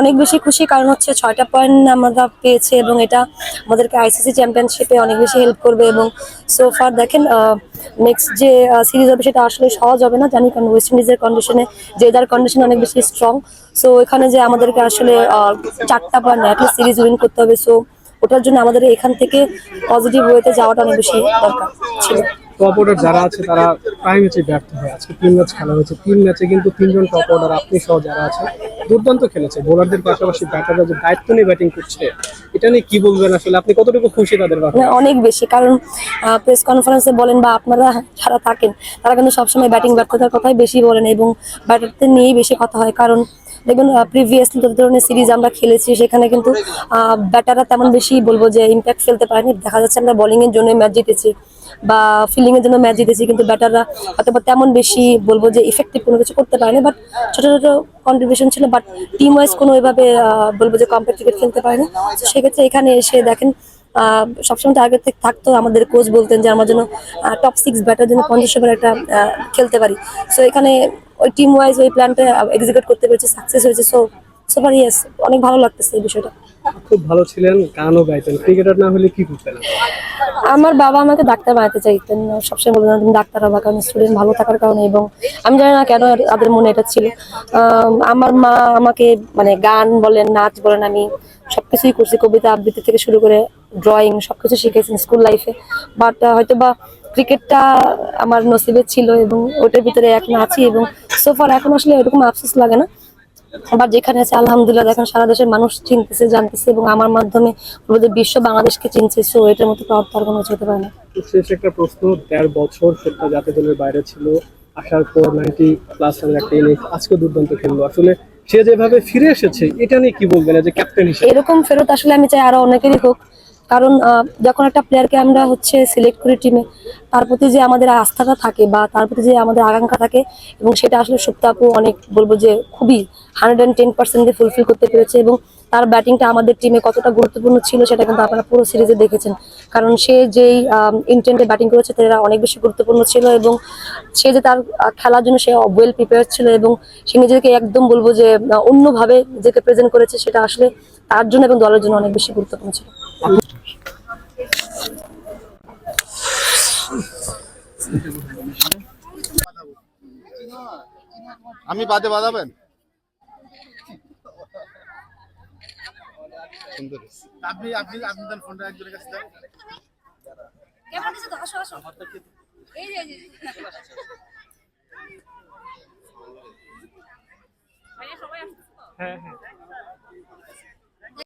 অনেক বেশি খুশি, কারণ হচ্ছে ছয়টা পয়েন্ট আমরা পেয়েছি এবং এটা আমাদেরকে আইসিসি চ্যাম্পিয়নশিপে অনেক বেশি হেল্প করবে এবং সো ফার দেখেন নেক্সট যে সিরিজ হবে সেটা আসলে সহজ হবে না, জানি কারণ ওয়েস্ট ইন্ডিজের কন্ডিশনে যার কন্ডিশন অনেক বেশি স্ট্রং সো এখানে যে আমাদেরকে আসলে চারটা পয়েন্ট অ্যাটলিস্ট সিরিজ উইন করতে হবে। সো ওটার জন্য আমাদের এখান থেকে পজিটিভ ওয়েতে যাওয়াটা অনেক বেশি দরকার ছিল। আছে, তারা প্রায় ম্যাচে ব্যর্থ হয় আজকে তিন ম্যাচ খেলা হয়েছে। তিন ম্যাচে কিন্তু তিনজন টপ অর্ডার আপনি সহ যারা আছে দুর্দান্ত খেলেছে। বোলারদের পাশাপাশি ব্যাটাররা যে দায়িত্ব নিয়ে ব্যাটিং করছে, এটা নিয়ে কি বলবেন আসলে? আপনি কতটুকু খুশি তাদের অনেক বেশি। কারণ প্রেস কনফারেন্সে বলেন বা আপনারা যারা থাকেন, তারা কিন্তু সবসময় ব্যাটিং ব্যর্থতার কথাই বেশি বলেন এবং ব্যাটারদের নিয়েই বেশি কথা হয়। কারণ দেখবেন প্রিভিয়াসলি যত ধরনের সিরিজ আমরা খেলেছি, সেখানে কিন্তু ব্যাটাররা তেমন বেশি বলব যে ইম্প্যাক্ট ফেলতে পারেনি। দেখা যাচ্ছে আমরা বোলিং এর জন্য ম্যাচ জিতেছি। বা ফিল্ডিং এর জন্য ম্যাচ জিতেছি, কিন্তু ব্যাটাররা হয়তো বা তেমন বেশি বলব যে ইফেক্টিভ কোনো কিছু করতে পারেনি বাট ছোট ছোট কন্ট্রিবিউশন ছিল বাট টিম ওয়াইজ কোনো ওইভাবে বলব যে কম্পিটিটিভ খেলতে পারেনি। তো সেক্ষেত্রে এখানে এসে দেখেন সবসময় টার্গেট থেকে থাকতো আমাদের কোচ বলতেন যে, আমার জন্য টপ সিক্স ব্যাটার জন্য পঞ্চাশ ওভার একটা খেলতে পারি। সো এখানে ওই টিম ওয়াইজ ওই প্ল্যানটা এক্সিকিউট করতে পেরেছে সাকসেস হয়েছে। সো সো ফার ইয়েস অনেক ভালো লাগতেছে এই বিষয়টা। খুব ভালো ছিলেন, গানও গাইতেন। ক্রিকেটার না হলে কি করতেন? আমার বাবা আমাকে ডাক্তার বানাতে চাইতেন। সবসময় বলতেন ডাক্তার হবা, কারণ স্টুডেন্ট ভালো থাকার কারণে এবং আমি জানি না কেন তাদের মনে এটা ছিল। আমার মা আমাকে মানে গান বলেন, নাচ বলেন, আমি সবকিছুই করছি, কবিতা আবৃত্তি থেকে শুরু করে ড্রয়িং সবকিছু শিখেছেন স্কুল লাইফে বাট হয়তো বা ক্রিকেটটা আমার নসিবে ছিল এবং ওটার ভিতরে এখন আছি এবং সোফার এখন আসলে এরকম আফসোস লাগে না। আবার যেখানে আছে আলহামদুলিল্লাহ দেখেন সারা দেশের মানুষ চিনতেছে জানতেছে এবং আমার মাধ্যমে যে বিশ্ব বাংলাদেশকে চিনছে। সো এটার মতো প্রাউড তার কোনো হতে পারে না। শেষ একটা প্রশ্ন দেড় বছর সেটা জাতীয় দলের বাইরে ছিল আসার পর নাইনটি প্লাস একটা ইনিংস আজকে দুর্দান্ত খেললো। আসলে সে যেভাবে ফিরে এসেছে এটা নিয়ে কি বলবেন যে ক্যাপ্টেন হিসেবে? এরকম ফেরত আসলে আমি চাই আরও অনেকেরই হোক। কারণ যখন একটা প্লেয়ারকে আমরা হচ্ছে সিলেক্ট করি টিমে তার প্রতি যে আমাদের আস্থাটা থাকে বা তার প্রতি যে আমাদের আকাঙ্ক্ষা থাকে এবং সেটা আসলে সুপ্তাপু অনেক বলব যে খুবই হান্ড্রেড অ্যান্ড টেন পার্সেন্টে ফুলফিল করতে পেরেছে এবং তার ব্যাটিংটা আমাদের টিমে কতটা গুরুত্বপূর্ণ ছিল সেটা কিন্তু আপনারা পুরো সিরিজে দেখেছেন। কারণ সে যেই ইন্টেন্টে ব্যাটিং করেছে তারা অনেক বেশি গুরুত্বপূর্ণ ছিল এবং সে যে তার খেলার জন্য সে ওয়েল প্রিপেয়ার ছিল এবং সে নিজেকে একদম বলব যে অন্যভাবে নিজেকে প্রেজেন্ট করেছে সেটা আসলে তার জন্য এবং দলের জন্য অনেক বেশি গুরুত্বপূর্ণ ছিল। আমি বাদে বাজাবেন আপনি আপনি আপনি দেন ফোনটা একজনের কাছে দেন। হ্যাঁ হ্যাঁ।